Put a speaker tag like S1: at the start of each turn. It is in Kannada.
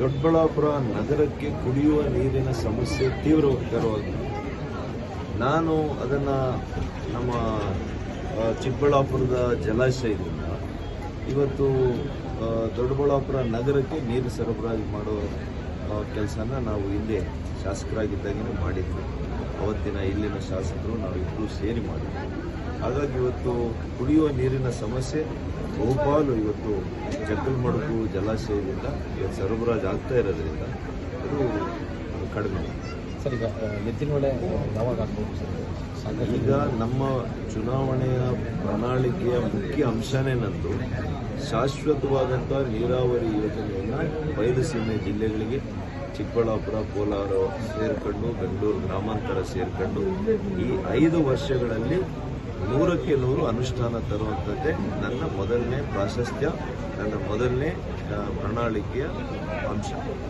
S1: ದೊಡ್ಡಬಳ್ಳಾಪುರ ನಗರಕ್ಕೆ ಕುಡಿಯುವ ನೀರಿನ ಸಮಸ್ಯೆ ತೀವ್ರವಾಗಿ ನಾನು ಅದನ್ನು ನಮ್ಮ ಚಿಕ್ಕಬಳ್ಳಾಪುರದ ಜಲಾಶಯದಿಂದ ಇವತ್ತು ದೊಡ್ಡಬಳ್ಳಾಪುರ ನಗರಕ್ಕೆ ನೀರು ಸರಬರಾಜು ಮಾಡೋ ಕೆಲಸನ ನಾವು ಇಲ್ಲೇ ಶಾಸಕರಾಗಿದ್ದಾಗಲೇ ಮಾಡಿದ್ವಿ. ಅವತ್ತಿನ ಇಲ್ಲಿನ ಶಾಸಕರು ನಾವಿಬ್ಬರೂ ಸೇರಿ ಮಾಡಿದ್ವಿ. ಹಾಗಾಗಿ ಇವತ್ತು ಕುಡಿಯುವ ನೀರಿನ ಸಮಸ್ಯೆ ಬಹುಪಾಲು ಇವತ್ತು ಜಕ್ಕಲಮಡುಗು ಜಲಾಶಯದಿಂದ ಇವತ್ತು ಸರಬರಾಜು ಆಗ್ತಾ ಇರೋದ್ರಿಂದ ಅದು ಕಡಿಮೆ.
S2: ಸರ್ ಈಗ ಎತ್ತಿನ ಹೊಳೆ ಯಾವಾಗ
S1: ಈಗ ನಮ್ಮ ಚುನಾವಣೆಯ ಪ್ರಣಾಳಿಕೆಯ ಮುಖ್ಯ ಅಂಶನೇ ನಂದು ಶಾಶ್ವತವಾದಂಥ ನೀರಾವರಿ ಯೋಜನೆಯನ್ನು ಬಯಲುಸೀಮೆ ಜಿಲ್ಲೆಗಳಿಗೆ ಚಿಕ್ಕಬಳ್ಳಾಪುರ ಕೋಲಾರ ಸೇರ್ಕೊಂಡು ಬೆಂಗಳೂರು ಗ್ರಾಮಾಂತರ ಸೇರ್ಕೊಂಡು ಈ ಐದು ವರ್ಷಗಳಲ್ಲಿ ನೂರಕ್ಕೆ ನೂರು ಅನುಷ್ಠಾನ ತರುವಂಥದ್ದೇ ನನ್ನ ಮೊದಲನೇ ಪ್ರಾಶಸ್ತ್ಯ ನನ್ನ ಮೊದಲನೇ ಪ್ರಣಾಳಿಕೆಯ ಅಂಶ.